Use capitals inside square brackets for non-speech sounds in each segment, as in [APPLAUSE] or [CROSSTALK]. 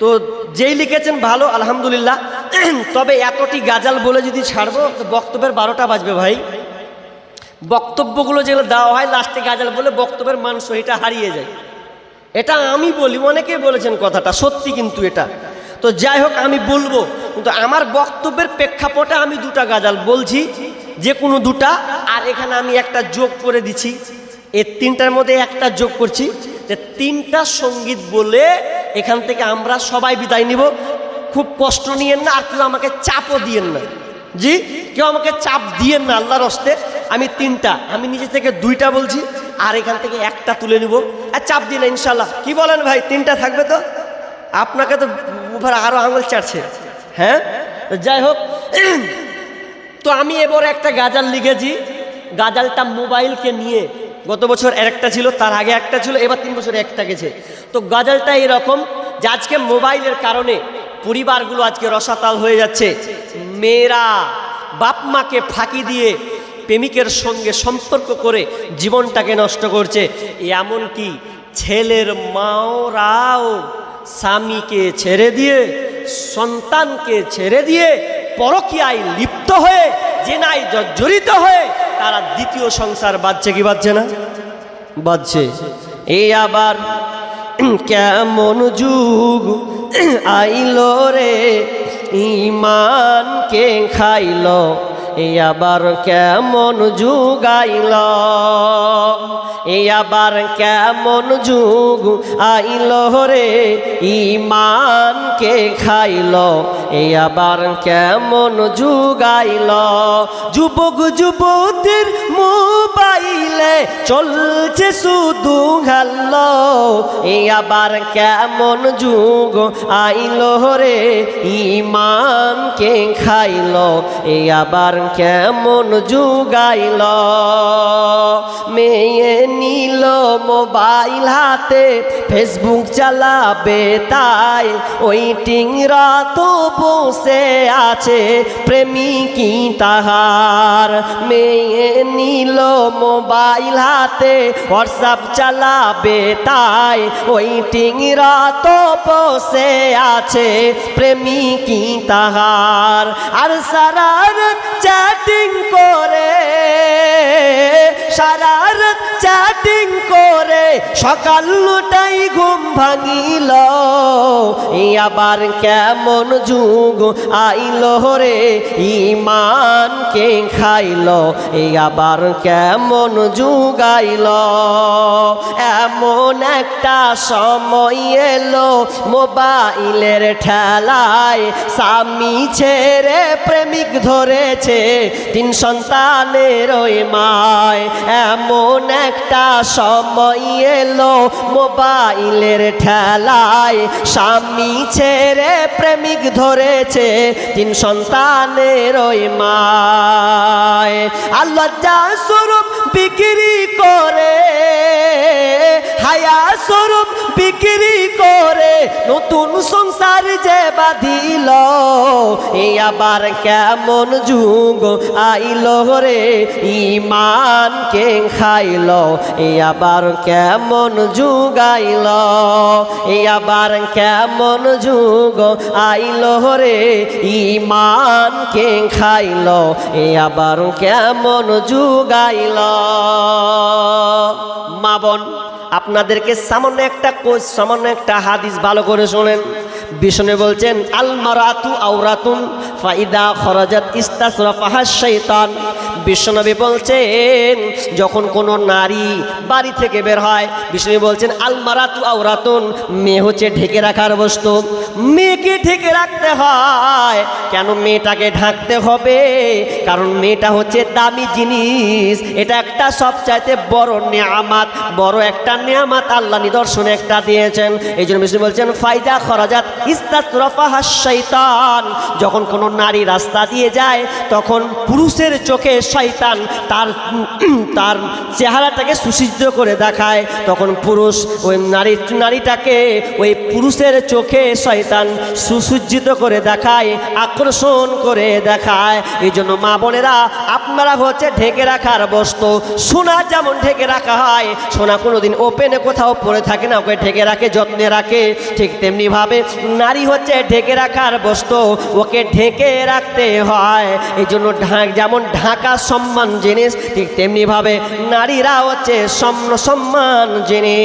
তো যেই লিখেছেন ভালো, আলহামদুলিল্লাহ। [CLEARS THROAT] তবে এতটি গাজাল বলে যদি ছাড়বো বক্তব্যের বারোটা বাজবে ভাই। বক্তব্যগুলো যেগুলো দেওয়া হয়, লাস্টে গাজাল বলে বক্তব্যের মান সহিটা হারিয়ে যায়। এটা আমি বলি, অনেকে বলেছেন কথাটা, সত্যি কিন্তু এটা। তো যাই হোক, আমি বলব, কিন্তু আমার বক্তব্যের প্রেক্ষাপটে আমি দুটা গাজাল বলছি, যে কোনো দুটা, আর এখানে আমি একটা যোগ করে দিচ্ছি এই তিনটার মধ্যে একটা যোগ করছি, যে তিনটা সংগীত বলে এখান থেকে আমরা সবাই বিদায় নিব। খুব কষ্ট নিয়েন না, আর কেউ আমাকে চাপও দিয়েন না। জি? কেউ আমাকে চাপ দিয়েন না আল্লাহর হস্তে। আমি তিনটা, আমি নিজে থেকে দুইটা বলছি, আর এখান থেকে একটা তুলে নিব। আর চাপ দিলে ইনশাল্লাহ কি বলেন ভাই, তিনটা থাকবে তো? আপনাকে তো মুখের আরও আঙুল চাটছে। হ্যাঁ? যাই হোক, [CLEARS THROAT] তো আমি এবার একটা গাজাল লিখেছি। গাজালটা মোবাইলকে নিয়ে গত বছর একটা ছিল, তার আগে একটা ছিল, এবার তিন বছর একটা গেছে। তো গাজালটা এরকম যে আজকে মোবাইলের কারণে পরিবারগুলো আজকে রসাতাল হয়ে যাচ্ছে। মেয়েরা বাপ মাকে ফাঁকি দিয়ে প্রেমিকের সঙ্গে সম্পর্ক করে জীবনটাকে নষ্ট করছে। এমনকি ছেলের মাওরাও স্বামীকে ছেড়ে দিয়ে, সন্তানকে ছেড়ে দিয়ে পরকীয়ায় লিপ্ত হয়ে যে জেনায় জর্জরিত হয়ে, তারা দ্বিতীয় সংসার বাজছে কি বাজছে না? বাজছে এই আবার কেমন যুগ আইল রে ইমানকে খাইল এই আবার কেমন যুগ আইল। এই আবার কেমন যুগ আইল রে? ইমানকে খাইল। এই আবার কেমন যুগ আইল? যুবক, যুবতীর মোবাইলে চলছে শুধু ঘাল এই আবার কেমন যুগ আইল রে? ইমানকে খাইল। এই আবার কেমন যুগ আইল? মেয়ে নিল মোবাইল হাতে ফেসবুক চালাবে তাই। ওই টিংরা তো বসে আছে প্রেমিকি তাহার। মেয়ে নিল মোবাইল হাতে হোয়াটসঅ্যাপ চালাবে তাই। ওই টিংরা তো বসে আছে প্রেমিকি তাহার। আর সারা চ্যাটিং করে সারা চ্যাটিং করে, সকাল লুটাই ঘুম ভাঙিল। আবার কেমন যুগ আইল রে ইমানকে খাইল। এই আবার কেমন যুগ আইল। এমন একটা সময় এলো মোবাইলের ঠেলায়। স্বামী ছেড়ে প্রেমিক ধরেছে তিন সন্তানের ওই মায়। এমন একটা সময় এলো মোবাইলের ঠেলায়। স্বামী ছেড়ে প্রেমিক ধরেছে তিন সন্তানের ওই মায়। আল্লাহ স্বরূপ বিক্রি করে নতুন সংসার যে বাঁধিল এই আবার কেমন যুগ আইল রে? ইমানকে খাইল এই আবার কেমন যুগ আইল? এই আবার কেমন যুগ আইল রে? ইমানকে খাইল এই আবার কেমন যুগ আইল? মা বোন আপনাদেরকে সামান্য একটা কোচ, সামান্য একটা হাদিস ভালো করে শোনেন। বিষ্ণু বলছেন আলমারাতু আওরাতুন ফাইদা খরাজাত ইস্তাসরাফাহাস শৈতান বিশ্বনবী বলছেন, যখন কোনো নারী বাড়ি থেকে বের হয় বিষ্ণু বলছেন, আলমারাতু আওরাতুন, মেয়ে হচ্ছে ঢেকে রাখার বস্তু। মেয়েকে ঢেকে রাখতে হয়। কেন মেয়েটাকে ঢাকতে হবে? কারণ মেয়েটা হচ্ছে দামি জিনিস। এটা একটা সবচাইতে বড় নেয়ামাত, বড় একটা নেয়ামাত আল্লাহ নিদর্শনে একটা দিয়েছেন। এই জন্য বিষ্ণু বলছেন ফায়দা খরাজাত ইস্তাতরফাহাস শৈতান যখন কোনো নারী রাস্তা দিয়ে যায়, তখন পুরুষের চোখে শয়তান তার তার চেহারাটাকে সুসিদ্ধ করে দেখায়। তখন পুরুষ ওই নারী, নারীটাকে ওই পুরুষের চোখে শয়তান সুসজ্জিত করে দেখায়, আকর্ষণ করে দেখায়। এই জন্য মা বোনেরা, আপনারা হচ্ছে ঢেকে রাখার বস্তু। সোনা যেমন ঢেকে রাখা হয়, সোনা কোনোদিন ওপেনে কোথাও পড়ে থাকে না, ওকে ঢেকে রাখে, যত্নে রাখে। ঠিক তেমনিভাবে নারী হচ্ছে ঢেকে রাখার বস্তু, ওকে ঢেকে রাখতে হয়। এই জন্য ঢাক, যেমন ঢাকা সম্মান জিনিস, ঠিক তেমনিভাবে নারীরা হচ্ছে সম্মান সম্মান জিনিস।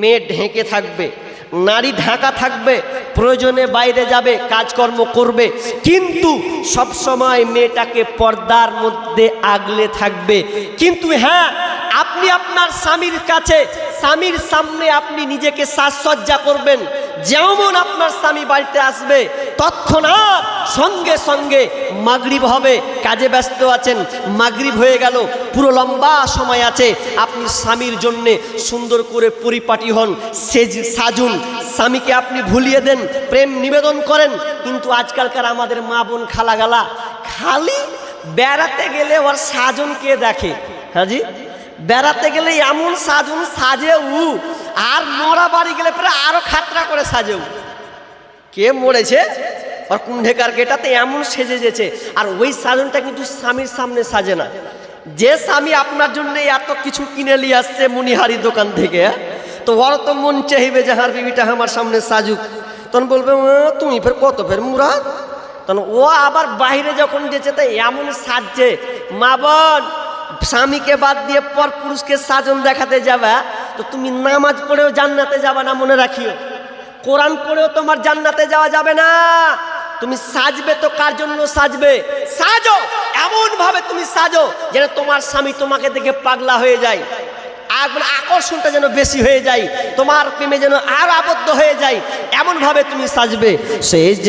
মেয়ে ঢেকে থাকবে, নারী ঢাকা থাকবে, প্রয়োজনে বাইরে যাবে, কাজকর্ম করবে, কিন্তু সব সময় মেয়েটাকে পর্দার মধ্যে আগলে থাকবে। কিন্তু হ্যাঁ আপনি আপনার স্বামীর কাছে স্বামীর সামনে আপনি নিজেকে সাজসজ্জা করবেন। যেমন আপনার স্বামী বাড়িতে আসবে, তৎক্ষণাৎ সঙ্গে সঙ্গে মাগরিব হবে। কাজে ব্যস্ত আছেন, মাগরিব হয়ে গেল, পুরো লম্বা সময় আছে। আপনি স্বামীর জন্যে সুন্দর করে পরিপাটি হন, সেজ, সাজুন। স্বামীকে আপনি ভুলিয়ে দেন, প্রেম নিবেদন করেন। কিন্তু আজকালকার আমাদের মা বোন খালাগালা, খালি বেড়াতে গেলে ওর সাজন কে দেখে? হ্যাঁ জি? বেড়াতে গেলে এমন সাজুন সাজে উ আর মরা বাড়ি গেলে পরে আরও খাতরা করে সাজে উ কে মরেছে? আর কুণ্ঠেকার কেটাতে এমন সেজে যেছে আর ওই সাজনটা কিন্তু স্বামীর সামনে সাজে না। যে স্বামী আপনার জন্য এত কিছু কিনে নিয়ে আসছে মুনিহারি দোকান থেকে হ্যাঁ? তো ওর তো মন চাইবে যে হার বিবিটা আমার সামনে সাজুক। তখন বলবে "ও, তুমি ফের কত ফের মুরাদ তখন ও আবার বাইরে যখন যেছে তাই এমন সাজছে মা বোন স্বামীকে বাদ দিয়ে পর পুরুষকে সাজন দেখাতে যাবা, তো তুমি নামাজ পড়েও জান্নাতে যাবা না মনে রাখিও? কোরআন পড়েও তোমার জান্নাতে যাওয়া যাবে না। তুমি সাজবে তো কার জন্য সাজবে? সাজো! এমন ভাবে তুমি সাজো যেন তোমার স্বামী তোমাকে দেখে পাগলা হয়ে যায়। আর মানে আকর্ষণটা যেন বেশি হয়ে যায়, তোমার প্রেমে যেন আর আবদ্ধ হয়ে যায় এমন ভাবে তুমি সাজবে। সেই যে